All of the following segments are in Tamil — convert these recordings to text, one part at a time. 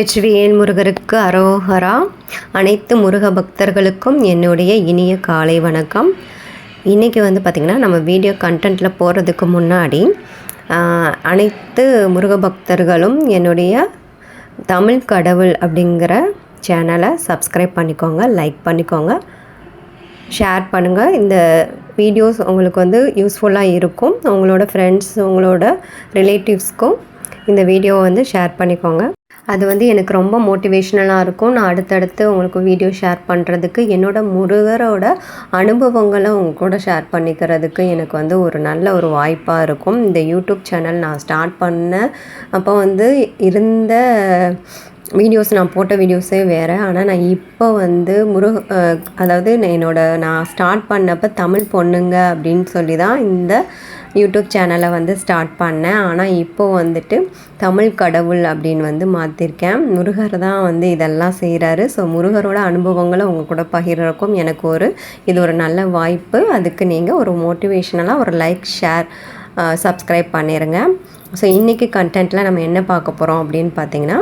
வெற்றிவேல் முருகருக்கு அரோஹரா அனைத்து முருக பக்தர்களுக்கும் என்னுடைய இனிய காலை வணக்கம். இன்றைக்கி வந்து பார்த்திங்கன்னா நம்ம வீடியோ கண்டென்ட்டில் போகிறதுக்கு முன்னாடி அனைத்து முருக பக்தர்களும் என்னுடைய தமிழ் கடவுள் அப்படிங்கிற சேனலை சப்ஸ்கிரைப் பண்ணிக்கோங்க லைக் பண்ணிக்கோங்க. ஷேர் பண்ணுங்கள் இந்த வீடியோஸ் உங்களுக்கு வந்து யூஸ்ஃபுல்லாக இருக்கும். உங்களோட ஃப்ரெண்ட்ஸ் உங்களோட ரிலேட்டிவ்ஸ்க்கும் இந்த வீடியோவை வந்து ஷேர் பண்ணிக்கோங்க. அது வந்து எனக்கு ரொம்ப மோட்டிவேஷ்னலாக இருக்கும். நான் அடுத்தடுத்து உங்களுக்கு வீடியோ ஷேர் பண்ணுறதுக்கு என்னோட முருகரோட அனுபவங்களை உங்க கூட ஷேர் பண்ணிக்கிறதுக்கு எனக்கு வந்து ஒரு நல்ல ஒரு வாய்ப்பாக இருக்கும். இந்த யூடியூப் சேனல் நான் ஸ்டார்ட் பண்ணேன் அப்போ வந்து இருந்த வீடியோஸ் நான் போட்ட வீடியோஸே வேறு. ஆனால் நான் இப்போ வந்து முருக அதாவது நான் என்னோட நான் ஸ்டார்ட் பண்ணப்போ தமிழ் பொண்ணுங்க அப்படின்னு சொல்லி தான் இந்த யூடியூப் சேனலை வந்து ஸ்டார்ட் பண்ணேன். ஆனால் இப்போ வந்துட்டு தமிழ் கடவுள் அப்படின்னு வந்து மாற்றிருக்கேன் முருகர் தான் வந்து இதெல்லாம் செய்கிறாரு ஸோ முருகரோட அனுபவங்களை உங்கள் கூட பகிர்றதுக்கும் எனக்கு ஒரு இது ஒரு நல்ல வாய்ப்பு. அதுக்கு நீங்கள் ஒரு மோட்டிவேஷ்னலாக ஒரு லைக் ஷேர் சப்ஸ்கிரைப் பண்ணிடுங்க ஸோ இன்றைக்கி கண்டென்ட்டில் நம்ம என்ன பார்க்க போகிறோம் அப்படின்னு பார்த்தீங்கன்னா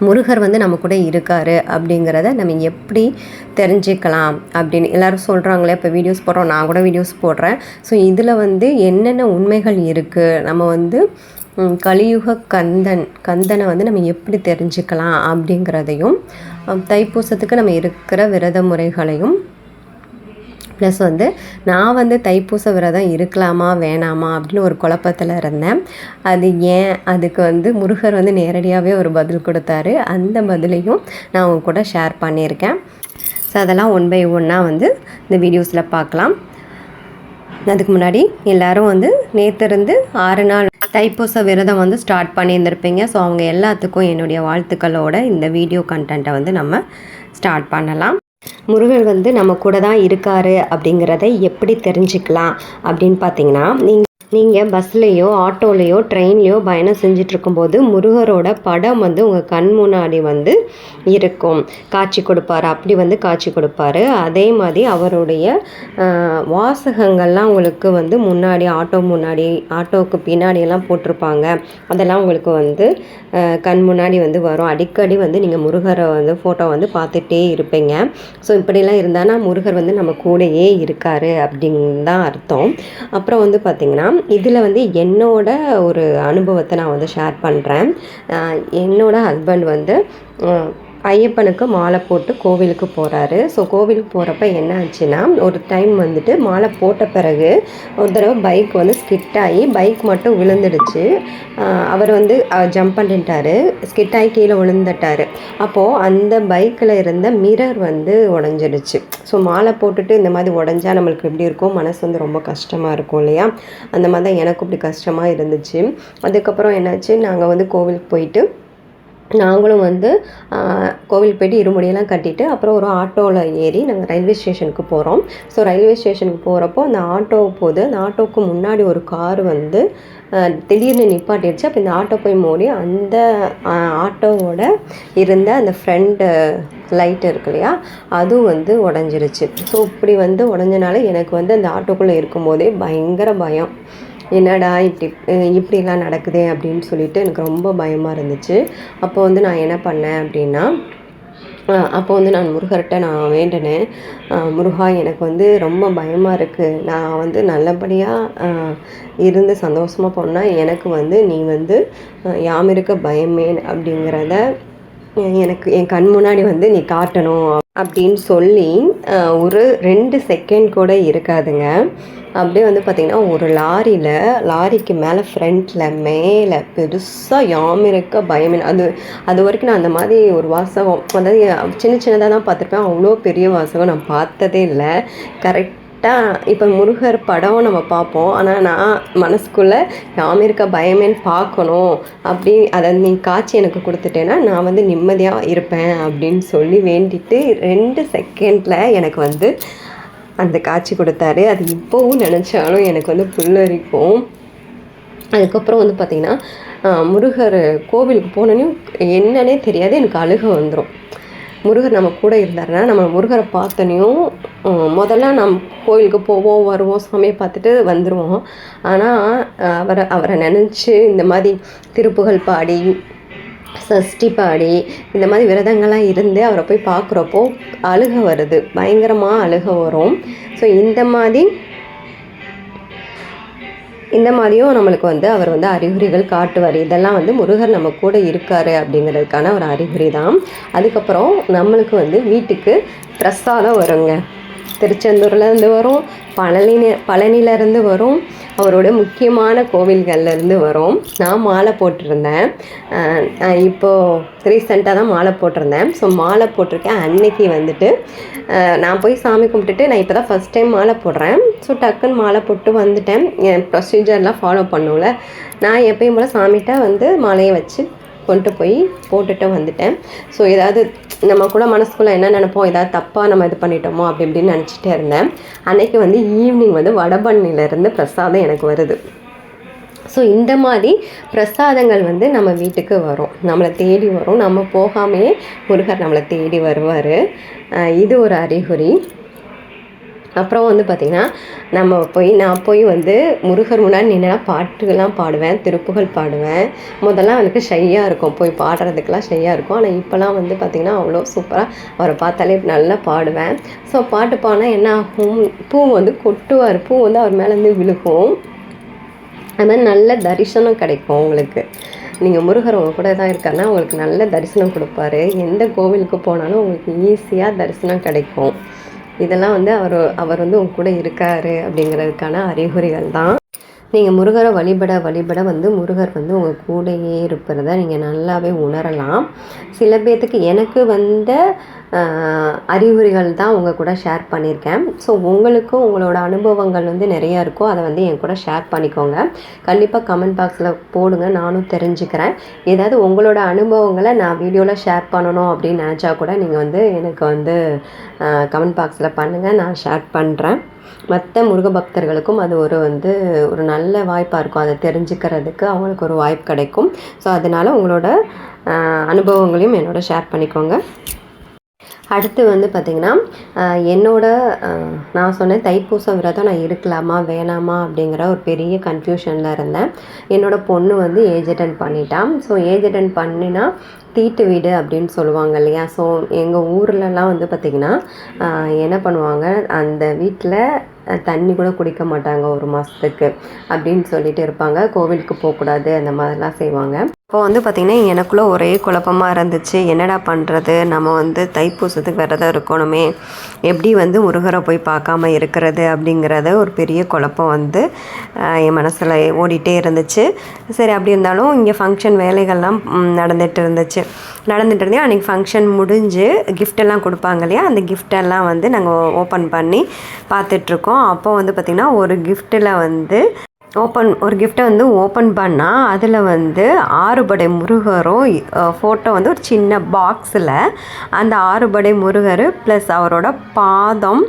முருகர் வந்து நம்ம கூட இருக்காரு அப்படிங்கிறத நம்ம எப்படி தெரிஞ்சுக்கலாம் அப்படின்னு எல்லாரும் சொல்கிறாங்களே இப்போ வீடியோஸ் போடுறோம் நான் கூட வீடியோஸ் போடுறேன். ஸோ இதில் வந்து என்னென்ன உண்மைகள் இருக்குது நம்ம வந்து கலியுக கந்தன் கந்தனை வந்து நம்ம எப்படி தெரிஞ்சுக்கலாம் அப்படிங்கிறதையும் தைப்பூசத்துக்கு நம்ம இருக்கிற விரத முறைகளையும் ப்ளஸ் வந்து நான் வந்து தைப்பூச விரதம் இருக்கலாமா வேணாமா அப்படின்னு ஒரு குழப்பத்தில் இருந்தேன். அது ஏன்? அதுக்கு வந்து முருகர் வந்து நேரடியாகவே ஒரு பதில் கொடுத்தாரு. அந்த பதிலையும் நான் உங்க கூட ஷேர் பண்ணியிருக்கேன். ஸோ அதெல்லாம் ஒன் பை ஒன்னாக வந்து இந்த வீடியோஸில் பார்க்கலாம். அதுக்கு முன்னாடி எல்லாரும் வந்து நேற்றிருந்து ஆறு நாள் தைப்பூச விரதம் வந்து ஸ்டார்ட் பண்ணியிருந்திருப்பீங்க. ஸோ அவங்க எல்லாத்துக்கும் என்னுடைய வாழ்த்துக்களோட இந்த வீடியோ கண்டென்ட்டை வந்து நம்ம ஸ்டார்ட் பண்ணலாம். முருகர் வந்து நம்ம கூட தான் இருக்காரு அப்படிங்கிறத எப்படி தெரிஞ்சுக்கலாம் அப்படின்னு பார்த்தீங்கன்னா நீங்கள் நீங்கள் பஸ்லேயோ ஆட்டோலேயோ ட்ரெயின்லேயோ பயணம் செஞ்சிட்ருக்கும்போது முருகரோட படம் வந்து உங்கள் கண் முன்னாடி வந்து இருக்கும். காட்சி கொடுப்பாரு. அப்படி வந்து காட்சி கொடுப்பாரு. அதே மாதிரி அவருடைய வாசகங்கள்லாம் உங்களுக்கு வந்து முன்னாடி ஆட்டோ முன்னாடி ஆட்டோவுக்கு பின்னாடியெல்லாம் போட்டிருப்பாங்க. அதெல்லாம் உங்களுக்கு வந்து கண் முன்னாடி வந்து வரும். அடிக்கடி வந்து நீங்கள் முருகரை வந்து ஃபோட்டோ வந்து பார்த்துட்டே இருப்பீங்க. ஸோ இப்படிலாம் இருந்தால் முருகர் வந்து நம்ம கூடயே இருக்காரு அப்படின்னு தான் அர்த்தம். அப்புறம் வந்து பார்த்திங்கன்னா இதில் வந்து என்னோட ஒரு அனுபவத்தை நான் வந்து ஷேர் பண்ணுறேன் என்னோட ஹஸ்பண்ட் வந்து ஐயப்பனுக்கு மாலை போட்டு கோவிலுக்கு போகிறாரு ஸோ கோவிலுக்கு போகிறப்ப என்ன ஆச்சுன்னா ஒரு டைம் வந்துட்டு மாலை போட்ட பிறகு ஒரு தடவை பைக் வந்து ஸ்கிட் ஆகி பைக் மட்டும் விழுந்துடுச்சு. அவர் வந்து ஜம்ப் பண்ணிட்டாரு. ஸ்கிட் ஆகி கீழே விழுந்துட்டாரு. அப்போது அந்த பைக்கில் இருந்த மிரர் வந்து உடஞ்சிடுச்சு. ஸோ மாலை போட்டுட்டு இந்த மாதிரி உடஞ்சா நம்மளுக்கு எப்படி இருக்கும்? மனசு வந்து ரொம்ப கஷ்டமாக இருக்கும் இல்லையா? அந்த மாதிரி தான் எனக்கும் இப்படி கஷ்டமாக இருந்துச்சு. அதுக்கப்புறம் என்னாச்சு? நாங்கள் வந்து கோவிலுக்கு போயிட்டு நாங்களும் வந்து கோவில் போய்ட்டு இருமுடியெல்லாம் கட்டிட்டு அப்புறம் ஒரு ஆட்டோவில் ஏறி நாங்கள் ரயில்வே ஸ்டேஷனுக்கு போகிறோம் ஸோ ரயில்வே ஸ்டேஷனுக்கு போகிறப்போ அந்த ஆட்டோ போகுது அந்த ஆட்டோவுக்கு முன்னாடி ஒரு கார் வந்து திடீர்னு நிப்பாட்டிடுச்சு. அப்போ இந்த ஆட்டோ போய் மூடி அந்த ஆட்டோவோட இருந்த அந்த ஃப்ரண்ட் லைட் இருக்கு இல்லையா அதுவும் வந்து உடஞ்சிருச்சு. ஸோ இப்படி வந்து உடஞ்சனால எனக்கு வந்து அந்த ஆட்டோக்குள்ளே இருக்கும்போதே பயங்கர பயம். என்னடா இப்படி இப்படிலாம் நடக்குதே அப்படின்னு சொல்லிட்டு எனக்கு ரொம்ப பயமாக இருந்துச்சு. அப்போ வந்து நான் என்ன பண்ணேன் அப்படின்னா அப்போ வந்து நான் முருகர்கிட்ட நான் வேண்டினேன். முருகா எனக்கு வந்து ரொம்ப பயமாக இருக்குது நான் வந்து நல்லபடியாக இருந்து சந்தோஷமாக போனால் எனக்கு வந்து நீ வந்து யாமிருக்க யாம் இருக்க பயமேன் அப்படிங்கிறத எனக்கு என் கண் முன்னாடி வந்து நீ காட்டணும். அப்படின்னு சொல்லி ஒரு ரெண்டு செகண்ட் கூட இருக்காதுங்க. அப்படியே வந்து பார்த்திங்கன்னா ஒரு லாரியில் லாரிக்கு மேலே ஃப்ரண்ட்டில் மேலே பெருசாக யாம் இருக்க பயமே அது அது வரைக்கும் நான் அந்த மாதிரி ஒரு வாசகம் அதாவது சின்ன சின்னதாக தான் பார்த்துருப்பேன். அவ்வளோ பெரிய வாசகம் நான் பார்த்ததே இல்லை. கரெக்ட் கரெக்டாக இப்போ முருகர் படம் நம்ம பார்ப்போம். ஆனால் நான் மனசுக்குள்ளே யாம் இருக்க பயமேன்னு பார்க்கணும். அப்படி அதை நீ காட்சி எனக்கு கொடுத்துட்டேன்னா நான் வந்து நிம்மதியாக இருப்பேன் அப்படின்னு சொல்லி வேண்டிட்டு ரெண்டு செகண்டில் எனக்கு வந்து அந்த காட்சி கொடுத்தாரு. அது இப்போவும் நினச்சாலும் எனக்கு வந்து புல்லரிக்கும். அதுக்கப்புறம் வந்து பார்த்திங்கன்னா முருகர் கோவிலுக்கு போனோன்னே என்னன்னே தெரியாது. எனக்கு அழுக வந்துடும் முருகர் நம்ம கூட இருந்தாருன்னா நம்ம முருகரை பார்த்தனையும் முதல்ல நம் கோயிலுக்கு போவோம் வருவோம் சாமியை பார்த்துட்டு வந்துடுவோம் ஆனால் அவரை அவரை நினச்சி இந்த மாதிரி திருப்புகழ் பாடி சஷ்டி பாடி இந்த மாதிரி விரதங்கள்லாம் இருந்து அவரை போய் பார்க்குறப்போ அழுக வருது. பயங்கரமாக அழுக வரும். ஸோ இந்த மாதிரி இந்த மாதிரியும் நம்மளுக்கு வந்து அவர் வந்து அறிகுறிகள் காட்டுவார் இதெல்லாம் வந்து முருகர் நம்ம கூட இருக்காரு அப்படிங்கிறதுக்கான ஒரு அறிகுறி தான் அதுக்கப்புறம் நம்மளுக்கு வந்து வீட்டுக்கு பிரசாதம் வருங்க. திருச்செந்தூர்லேருந்து வரும். பழனி பழனிலேருந்து வரும் அவரோட முக்கியமான கோவில்கள்லேருந்து வரும். நான் மாலை போட்டிருந்தேன். நான் இப்போது ரீசெண்டாக தான் மாலை போட்டிருந்தேன். ஸோ மாலை போட்டிருக்கேன் அன்னைக்கு வந்துட்டு நான் போய் சாமி கும்பிட்டுட்டு நான் இப்போ தான் ஃபஸ்ட் டைம் மாலை போடுறேன். ஸோ டக்குன்னு மாலை போட்டு வந்துட்டேன். என் ப்ரொசீஜர்லாம் ஃபாலோ பண்ணுவோம்ல நான் எப்பயும் போல் சாமிகிட்ட வந்து மாலையை வச்சு கொண்டு போய் போட்டுட்டு வந்துட்டேன். ஸோ ஏதாவது நம்ம கூட மனசுக்குள்ளே என்ன நினைப்போம்? ஏதாவது தப்பாக நம்ம இது பண்ணிட்டோமோ? அப்படி இப்படின்னு நினச்சிட்டே இருந்தேன். அன்றைக்கி வந்து ஈவினிங் வந்து வடபண்ணிலேருந்து பிரசாதம் எனக்கு வருது. ஸோ இந்த மாதிரி பிரசாதங்கள் வந்து நம்ம வீட்டுக்கு வரும். நம்மளை தேடி வரும். நம்ம போகாமையே முருகர் நம்மளை தேடி வருவார். இது ஒரு அறிகுறி. அப்புறம் வந்து பார்த்திங்கன்னா நம்ம போய் நான் போய் வந்து முருகர் முன்னாடி நின்னா பாட்டுகள்லாம் பாடுவேன் திருப்புகள் பாடுவேன். முதல்லாம் எனக்கு ஷையாக இருக்கும். போய் பாடுறதுக்கெலாம் ஷையாக இருக்கும். ஆனால் இப்போலாம் வந்து பார்த்திங்கன்னா அவ்வளோ சூப்பராக அவரை பார்த்தாலே நல்லா பாடுவேன். ஸோ பாட்டு பாடினா என்ன ஆகும்? பூ வந்து கொட்டுவார். பூ வந்து அவர் மேலேருந்து விழுகும். அது மாதிரி நல்ல தரிசனம் கிடைக்கும் உங்களுக்கு. நீங்கள் முருகர் கூட தான் இருக்காருன்னா உங்களுக்கு நல்ல தரிசனம் கொடுப்பாரு. எந்த கோவிலுக்கு போனாலும் உங்களுக்கு ஈஸியாக தரிசனம் கிடைக்கும். இதெல்லாம் வந்து அவர் அவர் வந்து உங்க கூட இருக்காரு அப்படிங்கிறதுக்கான அறிகுறிகள் தான் நீங்கள் முருகரை வழிபட வழிபட வந்து முருகர் வந்து உங்கள் கூடயே இருப்பதை நீங்கள் நல்லாவே உணரலாம். சில பேர்த்துக்கு எனக்கு வந்த அறிகுறிகள் தான் உங்கள் கூட ஷேர் பண்ணியிருக்கேன் ஸோ உங்களுக்கும் உங்களோட அனுபவங்கள் வந்து நிறையா இருக்கும் அதை வந்து என் கூட ஷேர் பண்ணிக்கோங்க. கண்டிப்பாக கமெண்ட் பாக்ஸில் போடுங்க நானும் தெரிஞ்சுக்கிறேன். ஏதாவது உங்களோட அனுபவங்களை நான் வீடியோவில் ஷேர் பண்ணணும் அப்படின்னு நினச்சா கூட நீங்கள் வந்து எனக்கு வந்து கமெண்ட் பாக்ஸில் பண்ணுங்கள் நான் ஷேர் பண்ணுறேன் மற்ற முருக பக்தர்களுக்கும் அது ஒரு வந்து ஒரு நல்ல வாய்ப்பாக இருக்கும். அதை தெரிஞ்சுக்கிறதுக்கு அவங்களுக்கு ஒரு வாய்ப்பு கிடைக்கும். ஸோ அதனால் உங்களோட ஆஹ், அனுபவங்களையும் என்னோட ஷேர் பண்ணிக்கோங்க. அடுத்து வந்து பார்த்திங்கன்னா என்னோட நான் சொன்னேன் தைப்பூச விரதம் நான் இருக்கலாமா வேணாமா அப்படிங்கிற ஒரு பெரிய கன்ஃபியூஷனில் இருந்தேன். என்னோட பொண்ணு வந்து ஏஜ் அட்டன் பண்ணிட்டான் ஸோ ஏஜ் அட்டன் பண்ணினா தீட்டு வீடு அப்படின்னு சொல்லுவாங்க இல்லையா? ஸோ எங்கள் ஊர்லலாம் வந்து பார்த்திங்கன்னா என்ன பண்ணுவாங்க அந்த வீட்டில் தண்ணி கூட குடிக்க மாட்டாங்க ஒரு மாதத்துக்கு அப்படின்னு சொல்லிட்டு இருப்பாங்க. கோவிலுக்கு போகக்கூடாது அந்த மாதிரிலாம் செய்வாங்க. இப்போ வந்து பார்த்திங்கன்னா எனக்குள்ளே ஒரே குழப்பமாக இருந்துச்சு. என்னடா பண்ணுறது நம்ம வந்து தைப்பூசத்துக்கு விரதம் இருக்கணுமே. எப்படி வந்து முருகரை போய் பார்க்காம இருக்கிறது அப்படிங்கிறத ஒரு பெரிய குழப்பம் வந்து என் மனசில் ஓடிட்டே இருந்துச்சு. சரி அப்படி இருந்தாலும் இங்கே ஃபங்க்ஷன் வேலைகள்லாம் நடந்துகிட்டு நடந்துட்டு இருந்துச்சு. நடந்துட்டு இருந்தே அன்றைக்கி ஃபங்க்ஷன் முடிஞ்சு கிஃப்டெல்லாம் கொடுப்பாங்க இல்லையா? அந்த கிஃப்டெல்லாம் வந்து நாங்கள் ஓப்பன் பண்ணி பார்த்துட்ருக்கோம் அப்போ வந்து பார்த்திங்கன்னா ஒரு கிஃப்ட்டில் வந்து ஓப்பன் ஒரு கிஃப்ட்டை வந்து ஓப்பன் பண்ணால் அதில் வந்து ஆறுபடை முருகரும் ஃபோட்டோ வந்து ஒரு சின்ன பாக்ஸில் அந்த ஆறுபடை முருகர் ப்ளஸ் அவரோட பாதம்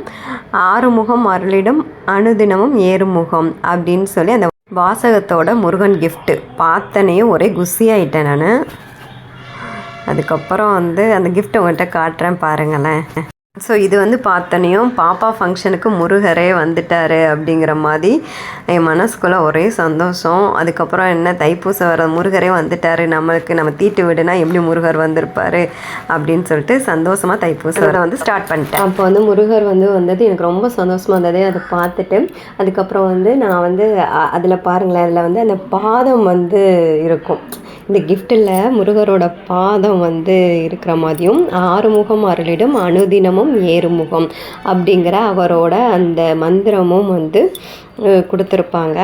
ஆறுமுகம் அருளிடம் அனுதினமும் ஏறுமுகம் அப்படின்னு சொல்லி அந்த வாசகத்தோட முருகன் கிஃப்ட்டு பார்த்தனையும் ஒரே குசியாயிட்டேன் நான். அதுக்கப்புறம் வந்து அந்த கிஃப்ட்டை உங்கள்கிட்ட காட்டுறேன் பாருங்களேன். ஸோ இது வந்து பார்த்தனையும் பாப்பா ஃபங்க்ஷனுக்கு முருகரே வந்துட்டாரு அப்படிங்கிற மாதிரி என் மனசுக்குள்ளே ஒரே சந்தோஷம். அதுக்கப்புறம் என்ன தைப்பூசம் வர முருகரே வந்துட்டாரு. நம்மளுக்கு நம்ம தீட்டு விடுனா எப்படி முருகர் வந்திருப்பார் அப்படின்னு சொல்லிட்டு சந்தோஷமாக தைப்பூசம் வர வந்து ஸ்டார்ட் பண்ணிட்டேன். அப்போ வந்து முருகர் வந்து வந்தது எனக்கு ரொம்ப சந்தோஷமாக இருந்தது அதை பார்த்துட்டு அதுக்கப்புறம் வந்து நான் வந்து அதில் பாருங்களேன் அதில் வந்து அந்த பாதம் வந்து இருக்கும். இந்த கிஃப்ட்டில் முருகரோட பாதம் வந்து இருக்கிற மாதிரியும் ஆறுமுகம் அருளிடும் அனுதினமும் ஏறுமுகம் அப்படிங்கிற அவரோட அந்த மந்திரமும் வந்து கொடுத்துருப்பாங்க.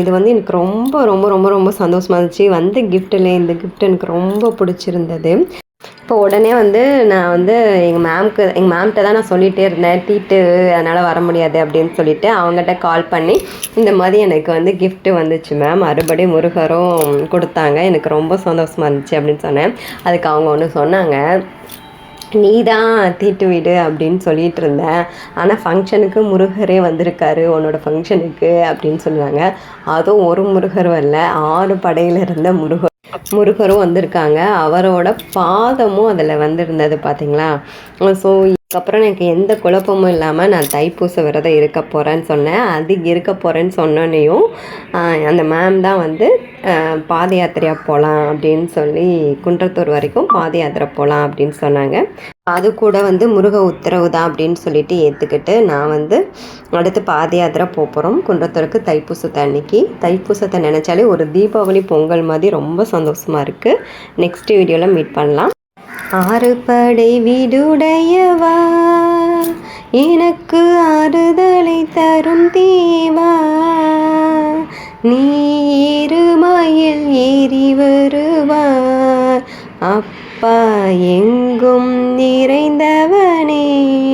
இது வந்து எனக்கு ரொம்ப ரொம்ப ரொம்ப ரொம்ப சந்தோஷமாக இருந்துச்சு. வந்த கிஃப்ட்டில் இந்த கிஃப்ட் எனக்கு ரொம்ப பிடிச்சிருந்தது. இப்போ உடனே வந்து நான் வந்து எங்கள் மேம்க்கு எங்கள் மேம்கிட்ட தான் நான் சொல்லிகிட்டே இருந்தேன். தீட்டு அதனால் வர முடியாது அப்படின்னு சொல்லிட்டு அவங்ககிட்ட கால் பண்ணி இந்த மாதிரி எனக்கு வந்து கிஃப்ட்டு வந்துச்சு மேம் மறுபடி முருகரும் கொடுத்தாங்க. எனக்கு ரொம்ப சந்தோஷமாக இருந்துச்சு அப்படின்னு சொன்னேன். அதுக்கு அவங்க ஒன்று சொன்னாங்க நீ தான் தீட்டு வீடு அப்படின்னு சொல்லிட்டு இருந்தேன். ஆனால் ஃபங்க்ஷனுக்கு முருகரே வந்திருக்காரு உன்னோட ஃபங்க்ஷனுக்கு அப்படின்னு சொன்னாங்க. அதுவும் ஒரு முருகர் வரல ஆறு படையில் இருந்த முருகர் முருகரும் வந்திருக்காங்க. அவரோட பாதமும் அதில் வந்திருந்தது பார்த்தீங்களா ஸோ இதுக்கப்புறம் எனக்கு எந்த குழப்பமும் இல்லாமல் நான் தைப்பூச விரதம் இருக்க போகிறேன்னு சொன்னேன். அது இருக்க போகிறேன்னு சொன்னோன்னையும் ஆஹ், அந்த மேம் தான் வந்து பாத யாத்திரையாக போகலாம் அப்படின்னு சொல்லி குன்றத்தூர் வரைக்கும் பாத யாத்திரை போகலாம் அப்படின்னு சொன்னாங்க. அது கூட வந்து முருக உத்தரவு தான் அப்படின்னு சொல்லிட்டு ஏற்றுக்கிட்டு நான் வந்து அடுத்து பாத யாத்திரை போகிறோம் குன்றத்தூருக்கு தைப்பூசத்தை அன்னைக்கு. தைப்பூசத்தை நினச்சாலே ஒரு தீபாவளி பொங்கல் மாதிரி ரொம்ப சந்தோஷமாக இருக்குது நெக்ஸ்ட் வீடியோவில் மீட் பண்ணலாம். ஆறு படை வீடுடையவா? எனக்கு ஆறுதலை தரும் தேவா? நீருமயில் ஏறி வருவார். அப்பா எங்கும் நிறைந்தவனே.